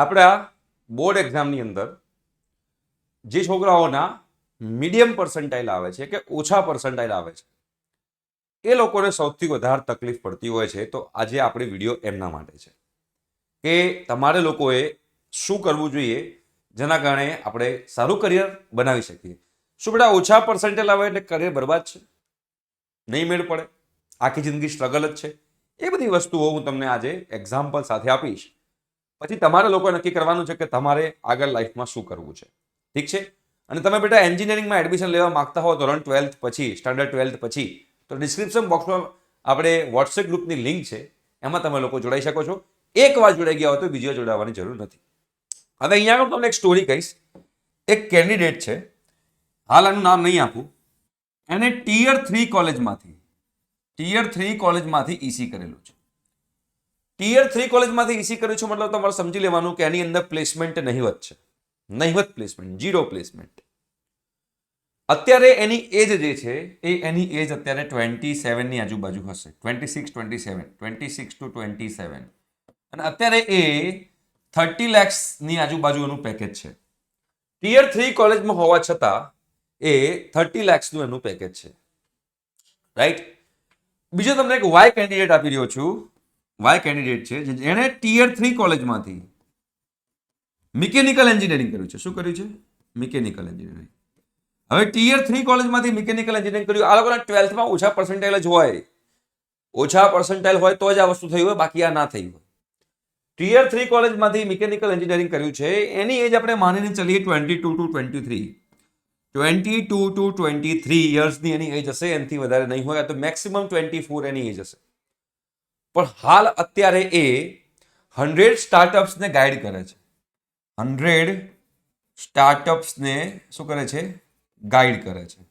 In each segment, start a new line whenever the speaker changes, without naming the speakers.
આપણા બોર્ડ એક્ઝામની અંદર જે છોકરાઓના મીડિયમ પર્સન્ટાઇલ આવે છે કે ઓછા પર્સન્ટાઇલ આવે છે, એ લોકોને સૌથી વધારે તકલીફ પડતી હોય છે. તો આજે આપણી વીડિયો એમના માટે છે કે તમારે લોકોએ શું કરવું જોઈએ જેના કારણે આપણે સારું કરિયર બનાવી શકીએ. શું બેટા ઓછા પર્સન્ટેજ આવે એટલે કરિયર બરબાદ છે? નહીં મેળ પડે. આખી જિંદગી સ્ટ્રગલ જ છે. એ બધી વસ્તુઓ હું તમને આજે એક્ઝામ્પલ સાથે આપીશ. પછી તમારે લોકો નક્કી કરવાનું છે કે તમારે આગળ લાઈફમાં શું કરવું છે. ઠીક છે? અને તમે બેટા એન્જિનિયરિંગમાં એડમિશન લેવા માંગતા હો ધોરણ ટ્વેલ્થ પછી સ્ટાન્ડર્ડ ટ્વેલ્થ પછી, તો ડિસ્ક્રિપ્શન બોક્સમાં આપણે વોટ્સએપ ગ્રુપની લિંક છે, એમાં તમે લોકો જોડાઈ શકો છો. એક વાર જોડાઈ ગયા હોય તો બીજી જોડાવાની જરૂર નથી. હવે અહીંયા આગળ તમને એક સ્ટોરી કહીશ. એક કેન્ડિડેટ છે, હાલ આનું નામ નહીં આપું. એને ટીયર થ્રી કોલેજમાંથી ટીયર થ્રી કોલેજમાંથી ઈસી કરેલું છે. ટીયર થ્રી કોલેજમાંથી ઈસી કર્યું છું, મતલબ તમારે સમજી લેવાનું કે એની અંદર પ્લેસમેન્ટ નહીવત છે. નહિવત પ્લેસમેન્ટ જીરો પ્લેસમેન્ટ અત્યારે એની એજ જે છે, એ એની એજ અત્યારે ટ્વેન્ટી સેવનની આજુબાજુ હશે. Twenty six twenty seven twenty six to twenty seven અને અત્યારે એ થર્ટી લેક્સની આજુબાજુ એનું પેકેજ છે. ટીયર થ્રી કોલેજમાં હોવા છતાં એ થર્ટી લેક્સનું એનું પેકેજ છે. રાઈટ બીજો તમને એક વાય કેન્ડિડેટ આપી રહ્યો છું. વાય કેન્ડિડેટ છે જેણે ટીયર થ્રી કોલેજમાંથી મિકેનિકલ એન્જિનિયરિંગ કર્યું છે. શું કર્યું છે? મિકેનિકલ એન્જિનિયરિંગ હવે ટીયર થ્રી કોલેજમાંથી મિકેનિકલ એન્જિનિયરિંગ કર્યું. આ લોકોના ટ્વેલ્થમાં ઓછા પર્સન્ટાઇલ જ હોય. ઓછા પર્સન્ટાઇલ હોય તો જ આ વસ્તુ થઈ હોય, બાકી આ ના થઈ હોય. ટીયર થ્રી કોલેજમાંથી મિકેનિકલ એન્જિનિયરિંગ કર્યું છે. એની એજ આપણે માનીને ચલીએ twenty two to twenty three twenty two to twenty three યર્સની એની એજ હશે, એનાથી વધારે નહીં હોય તો મેક્સિમમ ટ્વેન્ટી ફોર એની એજ હશે. પણ હાલ અત્યારે એ હંડ્રેડ સ્ટાર્ટઅપ્સને ગાઈડ કરે છે. હંડ્રેડ સ્ટાર્ટઅપ્સને શું કરે છે? ગાઈડ કરે છે.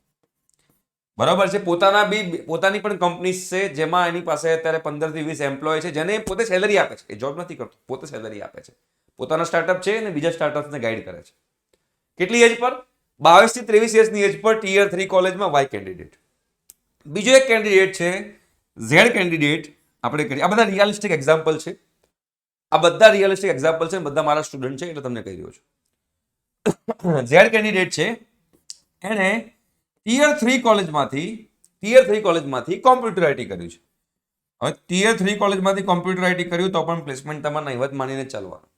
બરાબર છે? પોતાના બી, પોતાની પણ કંપનીઝ છે, જેમાં એની પાસે અત્યારે પંદરથી વીસ એમ્પ્લોય છે, જેને પોતે સેલરી આપે છે. એ જોબ નથી કરતો, પોતે સેલરી આપે છે. પોતાના સ્ટાર્ટઅપ છે અને બીજા સ્ટાર્ટઅપ્સને ગાઈડ કરે છે. કેટલી એજ પર? બાવીસથી ત્રેવીસ એજની એજ પર ટીયર થ્રી કોલેજમાં વાય કેન્ડિડેટ બીજો એક કેન્ડિડેટ છે ઝેડ કેન્ડિડેટ આપણે કરીએ. આ બધા રિયાલિસ્ટિક એક્ઝામ્પલ છે. આ બધા રિયાલિસ્ટિક એક્ઝામ્પલ છે બધા મારા સ્ટુડન્ટ છે એટલે તમને કહી રહ્યો છું. ઝેડ કેન્ડિડેટ છે. એણે ટીયર થ્રી કોલેજમાંથી ટીયર થ્રી કોલેજમાંથી કોમ્પ્યુટર આઈટી કર્યું છે. હવે ટીયર થ્રી કોલેજમાંથી કોમ્પ્યુટર આઈટી કર્યું તો પણ પ્લેસમેન્ટ તમારે નહીવત માનીને ચાલવાનું.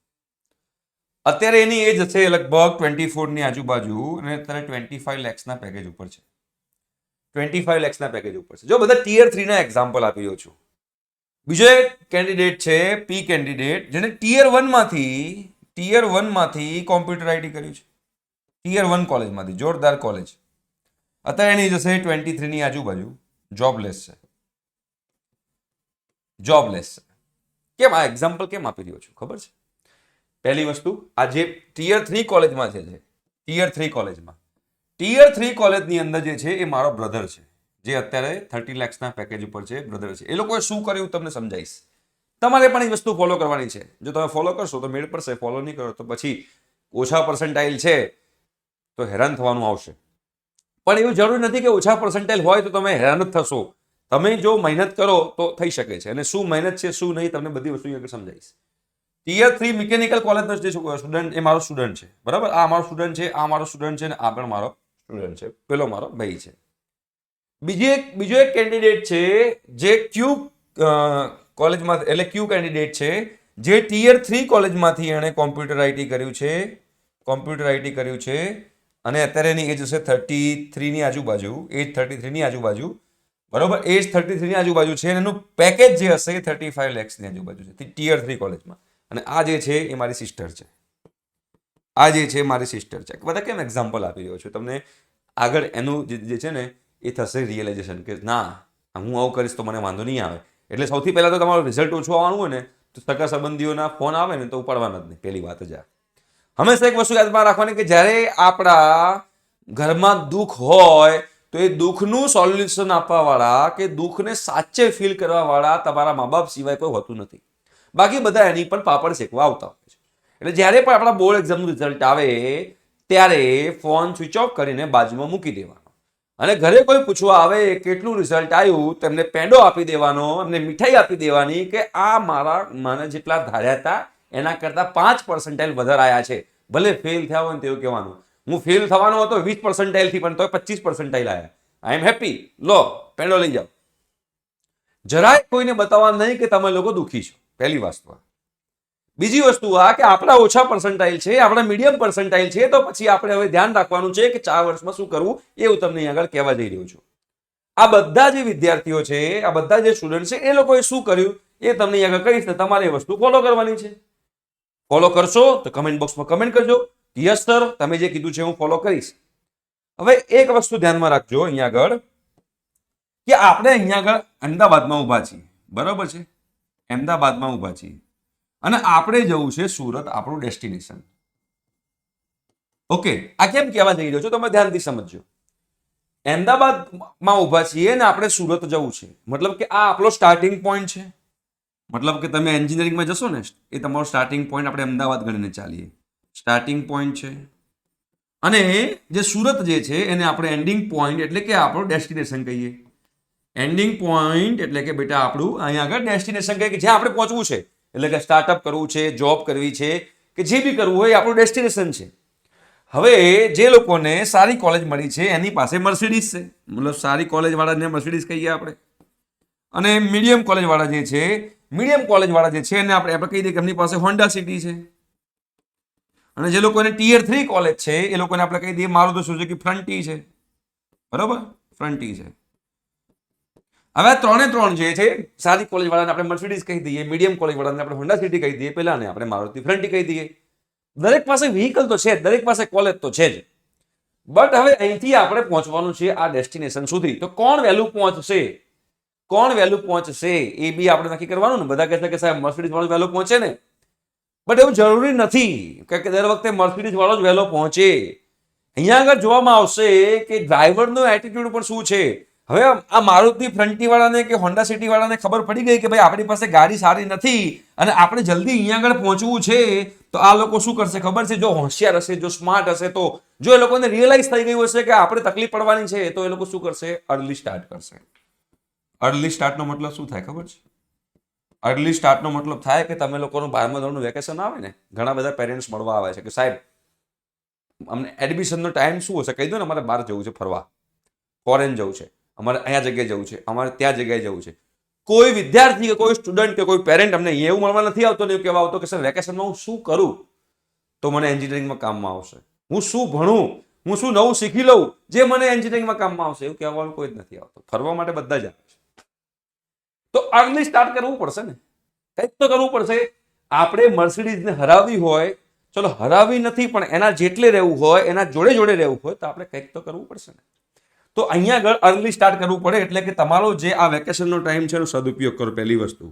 અત્યારે એની એજ હશે લગભગ ટ્વેન્ટી ફોરની આજુબાજુ અને અત્યારે ટ્વેન્ટી ફાઈવ લેક્સના પેકેજ ઉપર છે. ટ્વેન્ટી ફાઈવ લેક્સના પેકેજ ઉપર છે. જો બધા ટીયર થ્રીના એક્ઝામ્પલ આપી રહ્યો છું. બીજો એક કેન્ડિડેટ છે પી કેન્ડિડેટ જેને ટીયર વનમાંથી ટીયર વનમાંથી કોમ્પ્યુટર આઈટી કર્યું છે. ટીયર વન કોલેજમાંથી જોરદાર કોલેજ અત્યારે એની જશે ટ્વેન્ટી થ્રીની આજુબાજુ. જોબલેસ છે. જોબલેસ છે. કેમ? આ એક્ઝામ્પલ કેમ આપી રહ્યો છું? ખબર છે? પહેલી વસ્તુ, આ જે ટીયર થ્રી કોલેજમાં છે ટીયર થ્રી કોલેજમાં ટીયર થ્રી કોલેજની અંદર જે છે, એ મારો બ્રધર છે. જે અત્યારે થર્ટી લેક્સના પેકેજ ઉપર છે, બ્રધર છે. એ લોકોએ શું કર્યું તમને સમજાવીશ. તમારે પણ એ વસ્તુ ફોલો કરવાની છે. જો તમે ફોલો કરશો તો મેળ પડશે ફોલો નહીં કરો તો પછી ઓછા પર્સન્ટાઇલ છે તો હેરાન થવાનું આવશે. પણ એવું જરૂરી નથી કે ઓછા પર્સન્ટાઇલ હોય તો તમે હેરાન જ થશો. તમે જો મહેનત કરો તો થઈ શકે છે. અને શું મહેનત છે, શું નહીં, તમને બધી વસ્તુ આગળ સમજાવીશ. ટીયર થ્રી મિકેનિકલ કોલેજનો જે સ્ટુડન્ટ એ મારો સ્ટુડન્ટ છે. બરાબર? આ મારો સ્ટુડન્ટ છે, આ મારો સ્ટુડન્ટ છે, અને આ પણ મારો સ્ટુડન્ટ છે. પેલો મારો ભાઈ છે. બીજી એક, બીજો એક કેન્ડિડેટ છે જે ક્યુ કોલેજમાં એટલે ક્યુ કેન્ડિડેટ છે, જે ટીયર થ્રી કોલેજમાંથી એણે કોમ્પ્યુટર આઈટી કર્યું છે કોમ્પ્યુટર આઈટી કર્યું છે, અને અત્યારે એની એજ હશે થર્ટી થ્રીની આજુબાજુ એજ થર્ટી થ્રીની આજુબાજુ, બરોબર? એજ થર્ટી થ્રીની આજુબાજુ છે એનું પેકેજ જે હશે એ થર્ટી ફાઈવ લેક્સની આજુબાજુ છે ટીયર થ્રી કોલેજમાં અને આ જે છે એ મારી સિસ્ટર છે. આ જે છે મારી સિસ્ટર છે. બધા કેમ એક્ઝામ્પલ આપી રહ્યો છું? તમને આગળ એનું જે છે ને એ થશે રિયલાઇઝેશન કે ના, હું આવું કરીશ તો મને વાંધો નહીં આવે. એટલે સૌથી પહેલાં તો તમારું રિઝલ્ટ ઓછું આવવાનું હોય ને, તો સગા સંબંધીઓના ફોન આવે ને તો ઉપાડવાના જ નહીં, પહેલી વાત જ આ. હંમેશા એક વસ્તુ યાદમાં રાખવાની કે જ્યારે આપણા ઘરમાં દુઃખ હોય, તો એ દુઃખનું સોલ્યુશન આપવાવાળા કે દુઃખને સાચે ફીલ કરવાવાળા તમારા મા બાપ સિવાય કોઈ હોતું નથી. બાકી બધા એની પણ પાપડ શેકવા આવતા હોય છે. એટલે જ્યારે પણ આપણા બોર્ડ એક્ઝામનું રિઝલ્ટ આવે, ત્યારે ફોન સ્વિચ ઓફ કરીને બાજુમાં મૂકી દેવાનો. અને ઘરે કોઈ પૂછવા આવે કેટલું રિઝલ્ટ આવ્યું તેમને પેંડો આપી દેવાનો, એમને મીઠાઈ આપી દેવાની કે આ મારા મને જેટલા ધાર્યા હતા, એના કરતાં પાંચ પર્સન્ટાઇલ વધારે આવ્યા છે. ભલે ફેલ થયા હોય ને તેવું કહેવાનું. હું ફેલ થવાનો હતો વીસ પર્સન્ટાઇલથી પણ તોય પચીસ પર્સન્ટાઇલ આવ્યા આઈ એમ હેપી લો, પેંડો લઈ જાઓ. જરાય કોઈને બતાવવા નહીં કે તમે લોકો દુઃખી છો. પહેલી વસ્તુ. બીજી વસ્તુ આ કે આપણા ઓછા પર્સન્ટાઇલ છે, આપણા મીડિયમ પર્સન્ટાઇલ છે, તો પછી આપણે હવે ધ્યાન રાખવાનું છે કે ચાર વર્ષમાં શું કરવું એ હું તમને આગળ કહેવા જઈ રહ્યો છું. આ બધા જે વિદ્યાર્થીઓ છે, આ બધા જે સ્ટુડન્ટ છે, એ લોકોએ શું કર્યું? એ તમને આગળ કહીશ ને તમારે એ વસ્તુ ફોલો કરવાની છે. ફોલો કરશો તો કમેન્ટ બોક્સમાં કમેન્ટ કરજો. યસ સર તમે જે કીધું છે હું ફોલો કરીશ. હવે એક વસ્તુ ધ્યાનમાં રાખજો અહીંયા આગળ કે આપણે અહીંયા આગળ અમદાવાદમાં ઊભા છીએ. બરાબર છે? અમદાવાદમાં ઊભા છીએ. અને આપણે જવું છે સુરત આપણું ડેસ્ટિનેશન. ઓકે, આ કેમ કહેવા જઈ રહ્યો છો? તમે ધ્યાનથી સમજજો. અમદાવાદમાં ઊભા છીએ ને આપણે સુરત જવું છે. મતલબ કે આ આપણો સ્ટાર્ટિંગ પોઈન્ટ છે. મતલબ કે તમે એન્જિનિયરિંગમાં જશો ને, એ તમારો સ્ટાર્ટિંગ પોઈન્ટ આપણે અમદાવાદ ગણીને ચાલીએ. સ્ટાર્ટિંગ પોઈન્ટ છે. અને જે સુરત જે છે, એને આપણે એન્ડિંગ પોઈન્ટ એટલે કે આપણો ડેસ્ટિનેશન કહીએ. એન્ડિંગ પોઈન્ટ એટલે કે બેટા આપણું અહીંયા આગળ ડેસ્ટિનેશન કહીએ કે જ્યાં આપણે પહોંચવું છે. એટલે કે સ્ટાર્ટઅપ કરવું છે જોબ કરવી છે, કે જે બી કરવું હોય એ આપણું ડેસ્ટિનેશન છે. હવે જે લોકોને સારી કોલેજ મળી છે, એની પાસે મર્સિડીઝ છે. મતલબ સારી કોલેજવાળાને મર્સિડીઝ કહીએ આપણે. અને મીડિયમ કોલેજવાળા જે છે મીડિયમ કોલેજવાળા જે છે, એને આપણે આપણે કહી દઈએ કે એમની પાસે હોન્ડા સિટી છે. અને જે લોકોને ટીયર થ્રી કોલેજ છે, એ લોકોને આપણે કહી દઈએ મારું તો સુઝુકી ફ્રન્ટી છે. બરાબર? ફ્રન્ટી છે. હવે ત્રણે ત્રણ જે છે સારી કોલેજવાળાને આપણે મર્સિડીઝ કહી દઈએ મીડિયમ કોલેજવાળાને આપણે હોન્ડા સિટી કહી દઈએ પહેલાને આપણે મારુતિ ફ્રન્ટી કહી દઈએ. દરેક પાસે વ્હીકલ તો છે દરેક પાસે કોલેજ તો છે જ. બટ હવે અહીંથી આપણે પહોંચવાનું છે આ ડેસ્ટિનેશન સુધી. તો કોણ વહેલું પહોંચશે? કોણ વહેલું પહોંચશે? એ બી આપણે નક્કી કરવાનું ને. બધા કહેશે કે સાહેબ મર્સિડીઝ વાળો વહેલો પહોંચે ને. બટ એવું જરૂરી નથી કે દર વખતે મર્સિડીઝ વાળો જ વહેલો પહોંચે. અહીંયા આગળ જોવામાં આવશે કે ડ્રાઈવરનો એટીટ્યુડ પણ શું છે? હવે આ મારુતિ ફ્રન્ટી વાળાને કે હોન્ડા સિટી વાળાને ખબર પડી ગઈ કે ભાઈ આપણી પાસે ગાડી સારી નથી અને આપણે જલ્દી અહીંયા આગળ પહોંચવું છે, તો આ લોકો શું કરશે ખબર છે? જો હોશિયાર હશે, જો સ્માર્ટ હશે, તો જો એ લોકોને રિયલાઇઝ થઈ ગયું હશે કે આપણે તકલીફ પડવાની છે, તો એ લોકો શું કરશે? અર્લી સ્ટાર્ટ કરશે. અર્લી સ્ટાર્ટનો મતલબ શું થાય ખબર છે? અર્લી સ્ટાર્ટનો મતલબ થાય કે તમે લોકોનું બારમા ધોરણનું વેકેશન આવે ને, ઘણા બધા પેરેન્ટ્સ મળવા આવે છે કે સાહેબ, અમને એડમિશનનો ટાઈમ શું હશે? કહી દો ને અમારે બહાર જવું છે, ફરવા. ફોરેન જવું છે. અમારે અહીંયા જગ્યાએ જવું છે, અમારે ત્યાં જગ્યાએ જવું છે. કોઈ વિદ્યાર્થી કે કોઈ સ્ટુડન્ટ કે કોઈ પેરેન્ટ અમને એવું મળવા નથી આવતો ને એવું કહેવા આવતો કે, સર વેકેશનમાં હું શું કરું? તો મને એન્જિનિયરિંગમાં કામમાં આવશે. હું શું ભણું? હું શું નવું શીખી લઉં? જે મને એન્જિનિયરિંગમાં કામમાં આવશે, એવું કહેવાનું કોઈ જ નથી આવતો. ફરવા માટે બધા જ આવે છે. તો અર્લી સ્ટાર્ટ કરવું પડશે ને. કંઈક તો કરવું પડશે. આપણે મર્સિડીઝને હરાવી હોય, ચલો, હરાવી નથી, પણ એના જેટલે રહેવું હોય, એના જોડે જોડે રહેવું હોય, તો આપણે કંઈક તો કરવું પડશે ને. તો અહીંયા આગળ અર્લી સ્ટાર્ટ કરવું પડે એટલે કે તમારો જે આ વેકેશનનો ટાઈમ છે એનો સદુપયોગ કરો પહેલી વસ્તુ.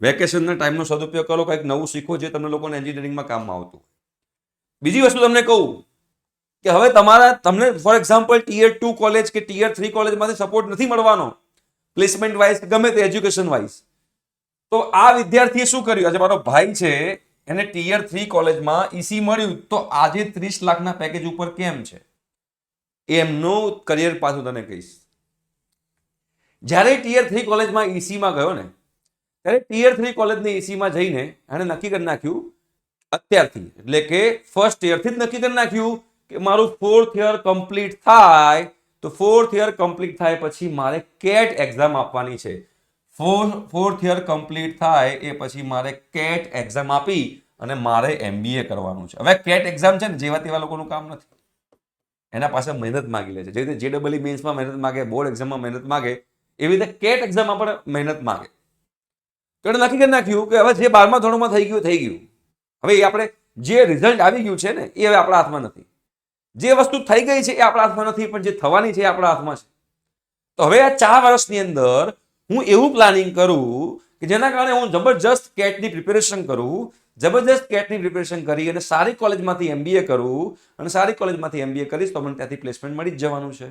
વેકેશનના ટાઈમનો સદુપયોગ કરો, કંઈક નવું શીખો જે તમને લોકોને એન્જિનિયરિંગમાં કામમાં આવતું બીજી વસ્તુ તમને કહું કે હવે તમારા, તમને for example tier two college કે ટીયર થ્રી કોલેજમાંથી સપોર્ટ નથી મળવાનો પ્લેસમેન્ટ વાઇઝ ગમે તે એજ્યુકેશન વાઇઝ તો આ વિદ્યાર્થીએ શું કર્યું? આજે મારો ભાઈ છે, એને ટીયર થ્રી કોલેજમાં ઈસી મળ્યું. તો આજે ત્રીસ લાખના પેકેજ ઉપર કેમ છે? એમનું કરિયર પાછું તને કહીશ. જ્યારે ટીયર થ્રી કોલેજમાં ઈસીમાં ગયો ને, ત્યારે ટીયર થ્રી કોલેજની ઈસીમાં જઈને એણે નક્કી કરી નાખ્યું, અત્યારથી, એટલે કે ફર્સ્ટ યરથી જ નક્કી કરી નાખ્યું કે મારું ફોર્થ યર કમ્પ્લીટ થાય, તો ફોર્થ યર કમ્પ્લીટ થાય પછી મારે કેટ એક્ઝામ આપવાની છે. ફોર ફોર્થ યર કમ્પ્લીટ થાય એ પછી મારે કેટ એક્ઝામ આપી અને મારે એમબીએ કરવાનું છે. હવે કેટ એક્ઝામ છે ને, જેવા તેવા લોકોનું કામ નથી. એના પાસે મહેનત માગી લે છે. જે રીતે જેડબલઈ મેન્સમાં મહેનત માગે બોર્ડ એક્ઝામમાં મહેનત માગે, એવી રીતે કેટ એક્ઝામમાં પણ મહેનત માગે. તો એણે નક્કી કરી નાખ્યું કે હવે જે બારમા ધોરણમાં થઈ ગયું થઈ ગયું. હવે એ આપણે જે રિઝલ્ટ આવી ગયું છે ને, એ હવે આપણા હાથમાં નથી. જે વસ્તુ થઈ ગઈ છે, એ આપણા હાથમાં નથી, પણ જે થવાની છે, એ આપણા હાથમાં છે. તો હવે આ ચાર વર્ષની અંદર હું એવું પ્લાનિંગ કરું કે જેના કારણે હું જબરજસ્ત કેટની પ્રિપેરેશન કરું જબરજસ્ત કેટની પ્રિપેરેશન કરી અને સારી કોલેજમાંથી એમબીએ કરું અને સારી કોલેજમાંથી એમબીએ કરીશ તો મને ત્યાંથી પ્લેસમેન્ટ મળી જ જવાનું છે.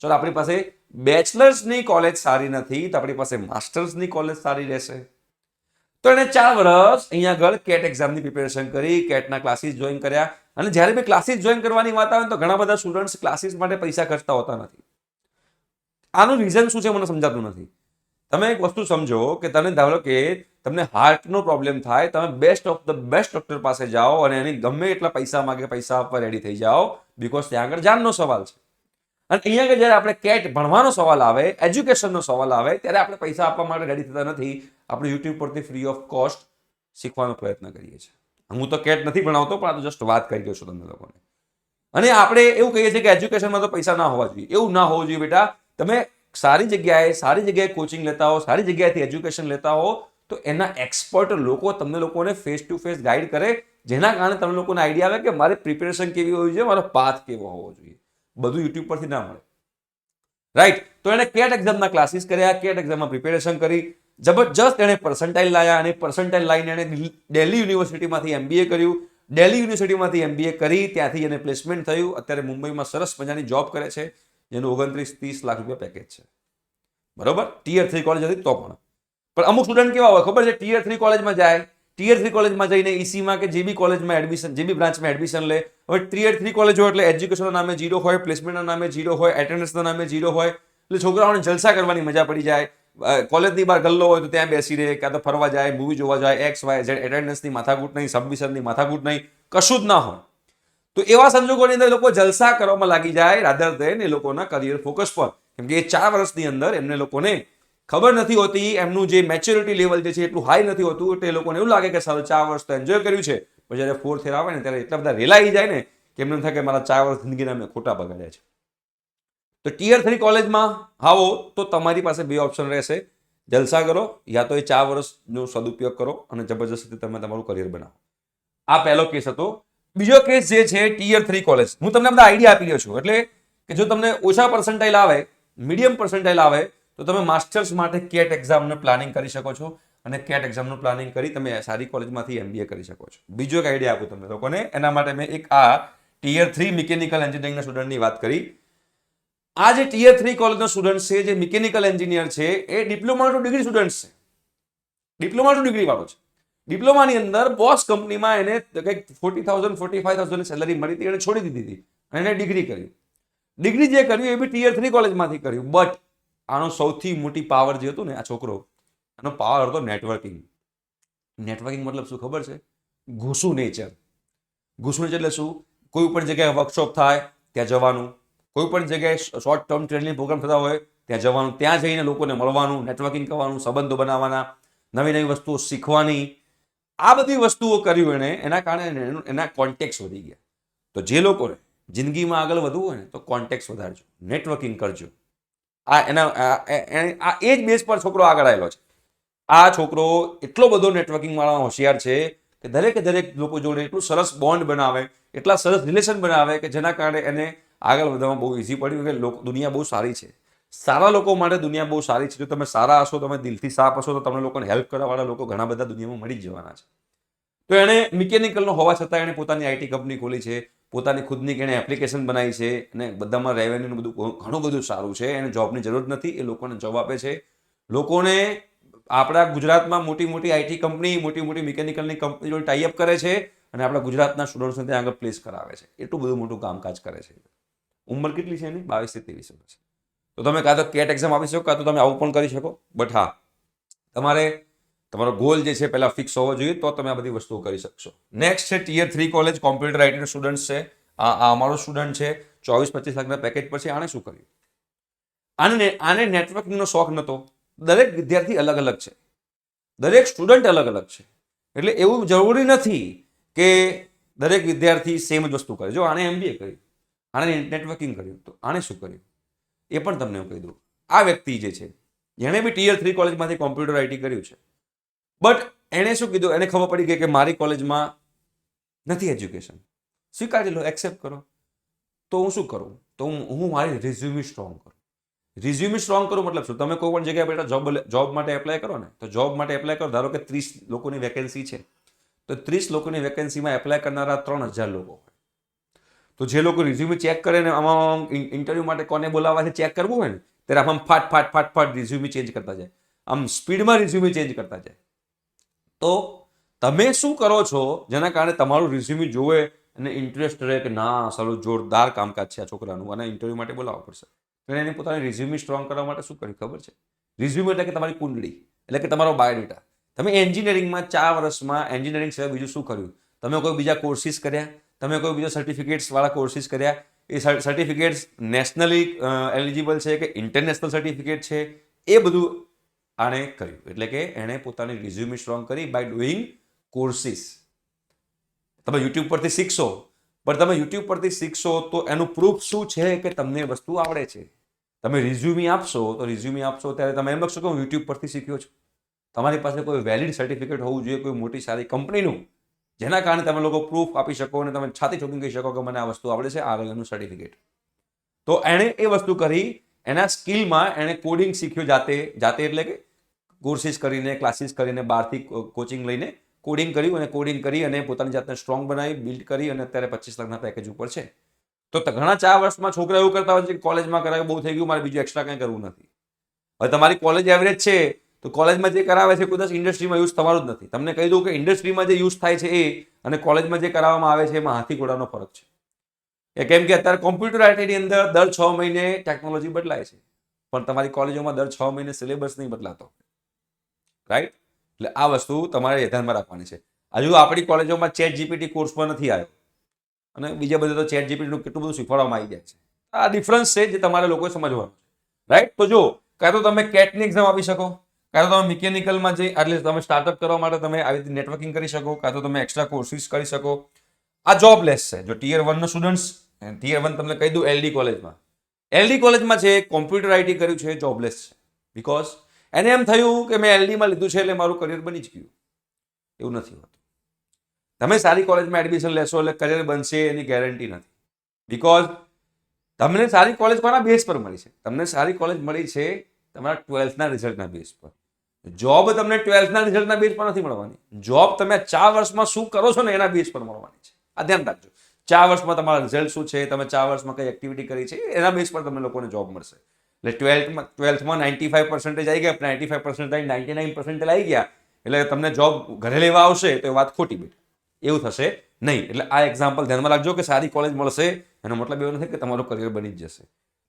ચલો, આપણી પાસે બેચલર્સની કોલેજ સારી નથી તો આપણી પાસે માસ્ટર્સની કોલેજ સારી રહેશે. તો એણે ચાર વર્ષ અહીંયા આગળ કેટ એક્ઝામની પ્રિપેરેશન કરી, કેટના ક્લાસીસ જોઈન કર્યા અને જ્યારે બી ક્લાસીસ જોઈન કરવાની વાત આવે તો ઘણા બધા સ્ટુડન્ટ્સ ક્લાસીસ માટે પૈસા ખર્ચતા હોતા નથી. આનું રીઝન શું છે મને સમજાતું નથી. તમે એક વસ્તુ સમજો કે તમે ધારો કે તમને હાર્ટનો પ્રોબ્લેમ થાય, તમે best of the best doctor પાસે જાઓ અને એની ગમે એટલા પૈસા માગે પૈસા આપવા રેડી થઈ જાઓ બીકોઝ ત્યાં આગળ જાનનો સવાલ છે. અને અહીંયા આગળ જ્યારે આપણે કેટ ભણવાનો સવાલ આવે એજ્યુકેશનનો સવાલ આવે, ત્યારે આપણે પૈસા આપવા માટે રેડી થતા નથી. આપણે યુટ્યુબ પરથી ફ્રી ઓફ કોસ્ટ શીખવાનો પ્રયત્ન કરીએ છીએ. હું તો કેટ નથી ભણાવતો, પણ આ તો જસ્ટ વાત કરી ગયો છું તમને લોકોને. અને આપણે એવું કહીએ છીએ કે એજ્યુકેશનમાં તો પૈસા ના હોવા જોઈએ. એવું ના હોવું જોઈએ બેટા. તમે સારી જગ્યાએ સારી જગ્યાએ કોચિંગ લેતા હો, સારી જગ્યાએથી એજ્યુકેશન લેતા હો, તો એના એક્સપર્ટ લોકો તમને લોકોને ફેસ ટુ ફેસ ગાઈડ કરે, જેના કારણે તમને લોકોને આઈડિયા આવે કે મારે પ્રિપેરેશન કેવી હોવી જોઈએ, મારો પાથ કેવો હોવો જોઈએ. બધું યુટ્યુબ પરથી ના મળે. રાઈટ તો એણે કેટ એક્ઝામના ક્લાસીસ કર્યા, કેટ એક્ઝામમાં પ્રિપેરેશન કરી. જબરજસ્ત એણે પર્સન્ટાઇલ લાયા અને પર્સન્ટાઇલ લાઈને એણે દિલ્હી યુનિવર્સિટીમાંથી એમબીએ કર્યું. દિલ્હી યુનિવર્સિટીમાંથી એમબીએ કરી, ત્યાંથી એને પ્લેસમેન્ટ થયું. અત્યારે મુંબઈમાં સરસ મજાની જોબ કરે છે. જેનું ઓગણત્રીસ ત્રીસ લાખ રૂપિયા પેકેજ છે. બરોબર? ટીયર થ્રી કોલેજ હતી તો પણ. પણ અમુક સ્ટુડન્ટ કેવા હોય, ખબર છે? ટીયર થ્રી કોલેજમાં જાય ટીયર થ્રી કોલેજમાં જઈને ઈસીમાં કે જે બી કોલેજમાં એડમિશન જે બી બ્રાન્ચમાં એડમિશન લે. હવે ટીયર થ્રી કોલેજ હોય એટલે એજ્યુકેશનના નામે જીરો હોય પ્લેસમેન્ટના નામે જીરો હોય એટેન્ડન્સના નામે જીરો હોય, એટલે છોકરાઓને જલસા કરવાની મજા પડી જાય. કોલેજની બહાર ગલ્લો હોય તો ત્યાં બેસી રહે, કાં તો ફરવા જાય મૂવી જોવા જાય એક્સ વાય ઝેડ એટેન્ડન્સની માથાકૂટ નહીં સબમિશનની માથાકૂટ નહીં, કશું જ ના હોય. તો એવા સંજોગોની અંદર લોકો જલસા કરવામાં લાગી જાય રાધર દેન એ લોકોના કરિયર ફોકસ પર. કેમ કે એ ચાર વર્ષની અંદર એમને લોકોને ખબર નથી હોતી, એમનું જે મેચ્યોરિટી લેવલ જે છે એટલું હાઈ નથી હોતું, એટલે એ લોકોને એવું લાગે કે સારું, ચાર વર્ષ તો એન્જોય કર્યું છે. પણ જ્યારે ફોર્થ થેર આવે ને, ત્યારે એટલા બધા રેલાઈ જાય ને, કે એમને થાય કે મારા ચાર વર્ષ જિંદગીના મેં ખોટા બગાડ્યા છે. તો ટીયર થ્રી કોલેજમાં આવો તો તમારી પાસે બે ઓપ્શન રહેશે. જલસા કરો, યા તો એ ચાર વર્ષનો સદુપયોગ કરો અને જબરજસ્તી તમે તમારું કરિયર બનાવો. આ પહેલો કેસ હતો. બીજો કેસ જે છે ટીયર થ્રી કોલેજ હું તમને બધા આઈડિયા આપી રહ્યો છું. એટલે કે જો તમને ઓછા પર્સન્ટાઇલ આવે મીડિયમ પર્સન્ટાઇલ આવે, તો તમે માસ્ટર્સ માટે કેટ એક્ઝામનું પ્લાનિંગ કરી શકો છો અને કેટ એક્ઝામનું પ્લાનિંગ કરી તમે સારી કોલેજમાંથી એમબીએ કરી શકો છો. બીજો એક આઈડિયા આપું તમને લોકોને. એના માટે મેં એક આ ટીયર થ્રી મિકેનિકલ એન્જિનિયરિંગના સ્ટુડન્ટની વાત કરી. આ જે ટીયર થ્રી કોલેજનો સ્ટુડન્ટ છે, જે મિકેનિકલ એન્જિનિયર છે, એ ડિપ્લોમા ટુ ડિગ્રી સ્ટુડન્ટ છે. ડિપ્લોમા ટુ ડિગ્રી વાળો છે. ડિપ્લોમાની અંદર બોસ કંપનીમાં એને કંઈક forty thousand forty five thousand salary મળી હતી એને છોડી દીધી હતી. અને એને ડિગ્રી કરી. ડિગ્રી જે કર્યું એ બી ટીયર થ્રી કોલેજમાંથી કર્યું. બટ આનો સૌથી મોટી પાવર જે હતું ને આ છોકરો આનો પાવર હતો નેટવર્કિંગ નેટવર્કિંગ મતલબ શું ખબર છે? ઘૂસું નેચર ઘૂસું નેચર એટલે શું? કોઈ પણ જગ્યાએ વર્કશોપ થાય, ત્યાં જવાનું. કોઈ પણ જગ્યાએ શોર્ટ ટર્મ ટ્રેનિંગ પ્રોગ્રામ થતા હોય, ત્યાં જવાનું. ત્યાં જઈને લોકોને મળવાનું નેટવર્કિંગ કરવાનું, સંબંધો બનાવવાના નવી નવી વસ્તુઓ શીખવાની. આ બધી વસ્તુઓ કર્યું એણે, એના કારણે એનું- કોન્ટેક્ટ વધી ગયા. તો જે લોકોને જિંદગીમાં આગળ વધવું હોય ને, તો કોન્ટેક્ટ વધારજો નેટવર્કિંગ કરજો. આ એના, આ- એ- જ બેઝ પર છોકરો આગળ આવેલો છે. આ છોકરો એટલો બધો નેટવર્કિંગ વાળા હોશિયાર છે કે દરેકે દરેક લોકો જોડે એટલું સરસ બોન્ડ બનાવે, એટલા સરસ રિલેશન બનાવે કે જેના કારણે એને આગળ વધવામાં બહુ ઇઝી પડ્યું કે લોકો, દુનિયા બહુ સારી છે. સારા લોકો માટે દુનિયા બહુ સારી છે. જો તમે સારા હશો, તમે દિલથી સાફ હશો, તો તમને લોકોને હેલ્પ કરવાવાળા લોકો ઘણા બધા દુનિયામાં મળી જવાના છે. તો એણે મિકેનિકલનો હોવા છતાં એણે પોતાની આઈટી કંપની ખોલી છે. પોતાની ખુદની એણે એપ્લિકેશન બનાવી છે અને બધામાં રેવન્યુનું બધું ઘણું બધું સારું છે. એને જોબની જરૂર નથી, એ લોકોને જોબ આપે છે. લોકોને આપણા ગુજરાતમાં મોટી મોટી આઈટી કંપની મોટી મોટી મિકેનિકલની કંપની જોડે ટાઈઅપ કરે છે અને આપણા ગુજરાતના સ્ટુડન્ટ્સને ત્યાં આગળ પ્લેસ કરાવે છે. એટલું બધું મોટું કામકાજ કરે છે. ઉંમર કેટલી છે એની? બાવીસથી ત્રેવીસ વર્ષ. તો તમે કાં તો કેટ એક્ઝામ આપી શકો, કાં તો તમે આવું પણ કરી શકો. બટ હા, તમારે, તમારો ગોલ જે છે પહેલાં ફિક્સ હોવો જોઈએ, તો તમે આ બધી વસ્તુઓ કરી શકશો. નેક્સ્ટ છે tier three college computer writing student છે. આ આ અમારો સ્ટુડન્ટ છે. ચોવીસ પચીસ લાખના પેકેજ પર છે. આણે શું કર્યું? આને આને નેટવર્કિંગનો શોખ નહોતો દરેક વિદ્યાર્થી અલગ અલગ છે. દરેક સ્ટુડન્ટ અલગ અલગ છે. એટલે એવું જરૂરી નથી કે દરેક વિદ્યાર્થી સેમ જ વસ્તુ કરે. જો આણે એમબીએ કર્યું આણે નેટવર્કિંગ કર્યું, તો આણે શું કર્યું? એ પણ તમને હું કહી દઉં. આ વ્યક્તિ જે છે જેણે બી ટીયર થ્રી કોલેજમાંથી કોમ્પ્યુટર આઈટી કર્યું છે. બટ એણે શું કીધું? એને ખબર પડી ગઈ કે મારી કોલેજમાં નથી એજ્યુકેશન સ્વીકારી લો એક્સેપ્ટ કરો. તો હું શું કરું? તો હું હું મારી રિઝ્યુમી સ્ટ્રોંગ કરું. રિઝ્યુમી સ્ટ્રોંગ કરું મતલબ શું? તમે કોઈ પણ જગ્યાએ બેટા જોબ જોબ માટે એપ્લાય કરો ને, તો જોબ માટે એપ્લાય કરો. ધારો કે ત્રીસ લોકોની વેકેન્સી છે. તો ત્રીસ લોકોની વેકેન્સીમાં એપ્લાય કરનારા ત્રણ હજાર લોકો હોય. તો જે લોકો રિઝ્યુમ ચેક કરે ને આમાં ઇન્ટરવ્યૂ માટે કોને બોલાવવા છે ચેક કરવું હોય ને, ત્યારે આમ ફાટ ફાટ ફાટ ફાટ રિઝ્યુમ ચેન્જ કરતા જાય. આમ સ્પીડમાં રિઝ્યુમી ચેન્જ કરતા જાય. તો તમે શું કરો છો જેના કારણે તમારું રિઝ્યુમ જોવે અને ઇન્ટરેસ્ટ રહે કે ના, સારું, જોરદાર કામકાજ છે આ છોકરાનું, અને ઇન્ટરવ્યૂ માટે બોલાવવા પડશે. તો એને પોતાની રિઝ્યુમી સ્ટ્રોંગ કરવા માટે શું કર્યું ખબર છે? રિઝ્યુમ એટલે કે તમારી કુંડળી, એટલે કે તમારો બાયોડેટા તમે એન્જિનિયરિંગમાં ચાર વર્ષમાં એન્જિનિયરિંગ સિવાય બીજું શું કર્યું? તમે કોઈ બીજા કોર્સિસ કર્યા? તમે કોઈ બીજો સર્ટિફિકેટ્સ વાળા કોર્સિસ કર્યા, એ સર્ટિફિકેટ્સ નેશનલી એલિજિબલ છે કે ઇન્ટરનેશનલ સર્ટિફિકેટ છે, એ બધું આણે કર્યું. એટલે કે એણે પોતાની રિઝ્યુમી સ્ટ્રોંગ કરી બાય ડુઈંગ કોર્સિસ તમે યુટ્યુબ પરથી શીખશો, પણ તમે યુટ્યુબ પરથી શીખશો તો એનું પ્રૂફ શું છે કે તમને વસ્તુ આવડે છે? તમે રિઝ્યુમી આપશો, તો રિઝ્યુમી આપશો, ત્યારે તમે એમ લખશો કે હું યુટ્યુબ પરથી શીખ્યો છું. તમારી પાસે કોઈ વેલિડ સર્ટિફિકેટ હોવું જોઈએ, કોઈ મોટી સારી કંપનીનું જેના કારણે તમે લોકો પ્રૂફ આપી શકો અને તમે છાતી ઠોકીને કહી શકો કે મને આ વસ્તુ આવડે છે, આ એનું સર્ટિફિકેટ તો એણે એ વસ્તુ કરી, એના સ્કિલમાં એણે કોડિંગ શીખ્યું જાતે જાતે એટલે કે કોર્સિસ કરીને ક્લાસીસ કરીને, બહારથી કોચિંગ લઈને કોડિંગ કર્યું અને કોડિંગ કરી અને પોતાની જાતને સ્ટ્રોંગ બનાવી બિલ્ડ કરી અને અત્યારે પચીસ લાખના પેકેજ ઉપર છે. તો ઘણા ચાર વર્ષમાં છોકરા એવું કરતા હોય છે કોલેજમાં કરાવે, બહુ થઈ ગયું, મારે બીજું એક્સ્ટ્રા કંઈ કરવું નથી. હવે તમારી કોલેજ એવરેજ છે તો કોલેજમાં જે કરાવે છે કદાચ ઇન્ડસ્ટ્રીમાં યુઝ તમારું જ નથી. તમને કહી દઉં કે ઇન્ડસ્ટ્રીમાં જે યુઝ થાય છે એ અને કોલેજમાં જે કરાવવામાં આવે છે એમાં હાથી ઘોડાનો ફરક છે. એ કેમ કે અત્યારે કોમ્પ્યુટર આઈટીની અંદર દર છ મહિને ટેકનોલોજી બદલાય છે. પણ તમારી કોલેજોમાં દર છ મહિને સિલેબસ નહીં બદલાતો. રાઈટ એટલે આ વસ્તુ તમારે ધ્યાનમાં રાખવાની છે. હજુ આપણી કોલેજોમાં ચેટ જીપીટી પણ નથી આવ્યો. અને બીજા બધા તો ચેટ જીપીટીનું કેટલું બધું શીખવાડવામાં આવી જાય છે. આ ડિફરન્સ છે જે તમારે લોકોએ સમજવાનું રાઈટ તો જો, કાં તો તમે કેટની એક્ઝામ આપી શકો. કાં તો તમે મિકેનિકલમાં જઈ એટલે તમે સ્ટાર્ટઅપ કરવા માટે તમે આવી રીતે નેટવર્કિંગ કરી શકો, કાં તો તમે એક્સ્ટ્રા કોર્સિસ કરી શકો. આ જોબ લેસ છે. જો ટીયર વનનો સ્ટુડન્ટ્સ ટીયર વન તમને કહી દઉં એલડી કોલેજમાં એલડી કોલેજમાં છે કોમ્પ્યુટર આઈટી કર્યું છે જોબલેસ છે. બીકોઝ એને એમ થયું કે મેં એલડીમાં લીધું છે એટલે મારું કરિયર બની જ ગયું. એવું નથી હોતું. તમે સારી કોલેજમાં એડમિશન લેશો એટલે કરિયર બનશે એની ગેરંટી નથી. બીકોઝ તમને સારી કોલેજ કોના બેઝ પર મળી છે. તમને સારી કોલેજ મળી છે તમારા ટ્વેલ્થના રિઝલ્ટના બેઝ પર. જોબ તમને ટ્વેલ્થના રિઝલ્ટના બેઝ પર નથી મળવાની. જોબ તમે ચાર વર્ષમાં શું કરો છો ને એના બેઝ પર મળવાની છે. આ ધ્યાન રાખજો. ચાર વર્ષમાં તમારા રિઝલ્ટ શું છે, તમે ચાર વર્ષમાં કઈ એક્ટિવિટી કરી છે, એના બેઝ પર તમને લોકોને જોબ મળશે. એટલે ટ્વેલ્થમાં ટ્વેલ્થમાં નાઇન્ટી ફાઈવ પર્સન્ટેજ આવી ગયા ninety five percentage ninety nine percentage આવી ગયા. એટલે તમને જોબ ઘરે લેવા આવશે તો એ વાત ખોટી બેટ એવું થશે નહીં. એટલે આ એક્ઝામ્પલ ધ્યાનમાં રાખજો કે સારી કોલેજ મળશે, એનો મતલબ એવો નથી કે તમારું કરિયર બની જ જશે.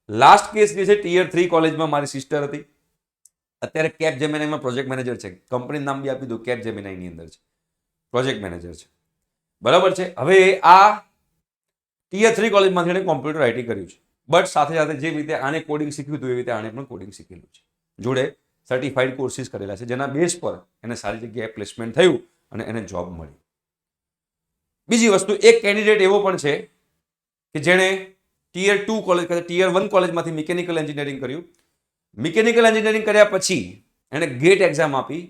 લાસ્ટ કેસ જે છે ટીયર થ્રી કોલેજમાં મારી સિસ્ટર હતી. અત્યારે કેપ જેમિનાઈમાં પ્રોજેક્ટ મેનેજર છે. કંપની નામ બી આપી દઉં કેપ જેમિનાઈની અંદર છે. પ્રોજેક્ટ મેનેજર છે. બરાબર છે? હવે આ ટીયર થ્રી કોલેજમાંથી એણે કોમ્પ્યુટર આઈટી કર્યું છે. બટ સાથે સાથે જે રીતે આને કોડિંગ શીખ્યું હતું એવી રીતે આને પણ કોડિંગ શીખેલું છે. જોડે સર્ટિફાઈડ કોર્સિસ કરેલા છે. જેના બેઝ પર એને સારી જગ્યાએ પ્લેસમેન્ટ થયું અને એને જોબ મળી બીજી વસ્તુ, એક કેન્ડિડેટ એવો પણ છે કે જેણે tier two college tier one કોલેજમાંથી મિકેનિકલ એન્જિનિયરિંગ કર્યું. મિકેનિકલ એન્જિનિયરિંગ કર્યા પછી એણે ગેટ એક્ઝામ આપી.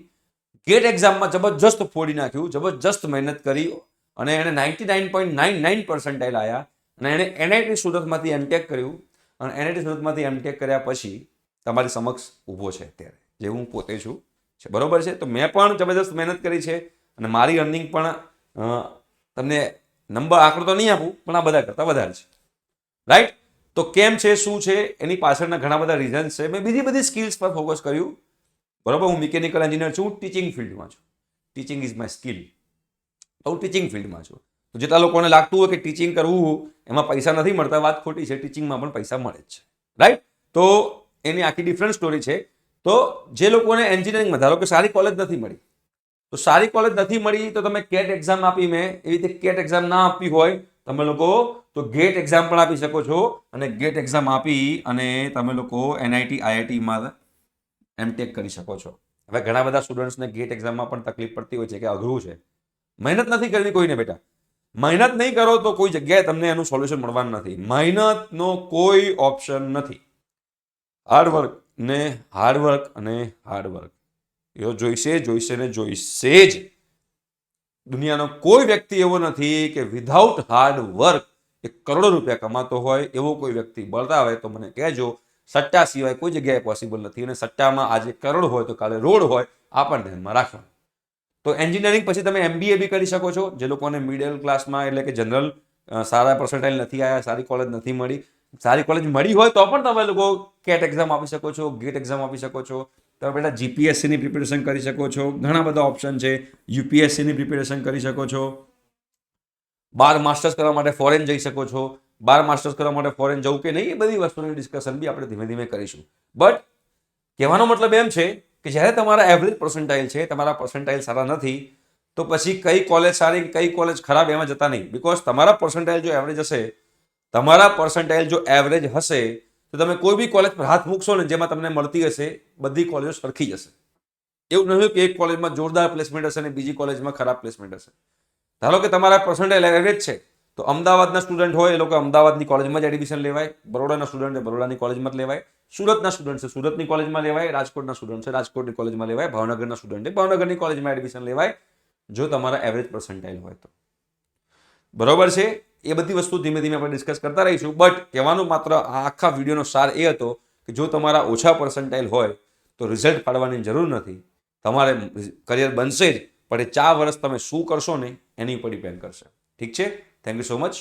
ગેટ એક્ઝામમાં જબરજસ્ત ફોડી નાખ્યું, જબરજસ્ત મહેનત કરી અને એણે ninety nine point nine nine percentile આવ્યા અને એણે એનઆઈટી સુરતમાંથી એમટેક કર્યું. અને એનઆઈટી સુરતમાંથી એમટેક કર્યા પછી તમારી સમક્ષ ઊભો છે અત્યારે, જે હું પોતે છું. છે, બરોબર છે? તો મેં પણ જબરજસ્ત મહેનત કરી છે અને મારી અર્નિંગ પણ તમને નંબર આંકડો તો નહીં આપું, પણ આ બધા કરતાં વધારે છે. રાઈટ તો કેમ છે, શું છે, એની પાછળના ઘણા બધા રીઝન્સ છે. મેં બીજી બધી સ્કિલ્સ પર ફોકસ કર્યું. બરાબર, હું મિકેનિકલ એન્જિનિયર છું ટીચિંગ ફિલ્ડમાં છું. ટીચિંગ ઇઝ માય સ્કિલ તો હું ટીચિંગ ફિલ્ડમાં છું. તો જેટલા લોકોને લાગતું હોય કે ટીચિંગ કરવું, એમાં પૈસા નથી મળતા, વાત ખોટી છે ટીચિંગમાં પણ પૈસા મળે જ છે. રાઈટ તો એની આખી ડિફરન્ટ સ્ટોરી છે. તો જે લોકોને એન્જિનિયરિંગમાં ધારો કે સારી કોલેજ નથી મળી, તો સારી કોલેજ નથી મળી તો તમે કેટ એક્ઝામ આપી મેં. એવી રીતે કેટ એક્ઝામ ના આપી હોય, તમે લોકો તો ગેટ એક્ઝામ પણ આપી શકો છો અને ગેટ એક્ઝામ આપી અને તમે લોકો એનઆઈટી આઈઆઈટીમાં એમટેક કરી શકો છો. હવે ઘણા બધા સ્ટુડન્ટ્સને ગેટ એક્ઝામમાં પણ તકલીફ પડતી હોય છે કે અઘરું છે. મહેનત નથી કરવી કોઈને બેટા. મહેનત નહીં કરો તો કોઈ જગ્યાએ તમને એનું સોલ્યુશન મળવાનું નથી. મહેનતનો કોઈ ઓપ્શન નથી. હાર્ડવર્ક ને હાર્ડવર્ક અને હાર્ડવર્ક એ જોઈશે જોઈશે ને જોઈશે જ. દુનિયાનો કોઈ વ્યક્તિ એવો નથી કે વિધાઉટ હાર્ડ વર્ક એ કરોડો રૂપિયા કમાતો હોય એવો કોઈ વ્યક્તિ બતાવે તો મને કહેજો. સટ્ટા સિવાય કોઈ જગ્યાએ પોસિબલ નથી અને સટ્ટામાં આજે કરોડ હોય તો કાલે રોડ હોય, આ પણ ધ્યાનમાં રાખવાનું તો એન્જિનિયરિંગ પછી તમે એમબીએ બી કરી શકો છો. જે લોકોને મિડલ ક્લાસમાં એટલે કે જનરલ સારા પર્સન્ટાઇલ નથી આવ્યા સારી કોલેજ નથી મળી. સારી કોલેજ મળી હોય તો પણ તમે લોકો કેટ એક્ઝામ આપી શકો છો ગેટ એક્ઝામ આપી શકો છો. તમે પહેલાં જીપીએસસીની પ્રિપેરેશન કરી શકો છો. ઘણા બધા ઓપ્શન છે. યુપીએસસીની પ્રિપેરેશન કરી શકો છો. બાર માસ્ટર્સ કરવા માટે ફોરેન જઈ શકો છો. બાર માસ્ટર્સ કરવા માટે ફોરેન જવું કે નહીં, એ બધી વસ્તુની ડિસ્કશન બી આપણે ધીમે ધીમે કરીશું. બટ કહેવાનો મતલબ એમ છે કે જ્યારે તમારા એવરેજ પર્સન્ટાઇલ છે, તમારા પર્સન્ટાઇલ સારા નથી, તો પછી કઈ કોલેજ સારી કઈ કોલેજ ખરાબ એમાં જતા નહીં. બિકોઝ તમારા પર્સન્ટાઇલ જો એવરેજ હશે, તમારા પર્સન્ટાઇલ જો એવરેજ હશે, તો તમે કોઈ બી કોલેજ પર હાથ મૂકશો ને જેમાં તમને મળતી હશે, બધી કોલેજો સરખી જશે એવું નહીં કે એક કોલેજમાં જોરદાર પ્લેસમેન્ટ હશે અને બીજી કોલેજમાં ખરાબ પ્લેસમેન્ટ હશે. ધારો કે તમારા પર્સન્ટાઇલ એવરેજ છે, તો અમદાવાદના સ્ટુડન્ટ હોય, એ લોકો અમદાવાદની કોલેજમાં જ એડમિશન લેવાય, બરોડાના સ્ટુડન્ટ બરોડાની કોલેજમાં જ લેવાય, સુરતના સ્ટુડન્ટ છે, સુરતની કોલેજમાં લેવાય, રાજકોટના સ્ટુડન્ટ છે, રાજકોટની કોલેજમાં લેવાય, ભાવનગરના સ્ટુડન્ટ ભાવનગરની કોલેજમાં એડમિશન લેવાય, જો તમારા એવરેજ પર્સન્ટાઇલ હોય તો. બરોબર છે? એ બધી વસ્તુ ધીમે ધીમે આપણે ડિસ્કસ કરતા રહીશું બટ કહેવાનું માત્ર આ આખા વિડીયોનો સાર એ હતો કે જો તમારા ઓછા પર્સન્ટાઇલ હોય, તો રિઝલ્ટ પાડવાની જરૂર નથી. તમારે કરિયર બનશે જ. પણ એ ચાર વર્ષ તમે શું કરશો ને એની ઉપર ડિપેન્ડ કરશે. ઠીક છે? Thank you so much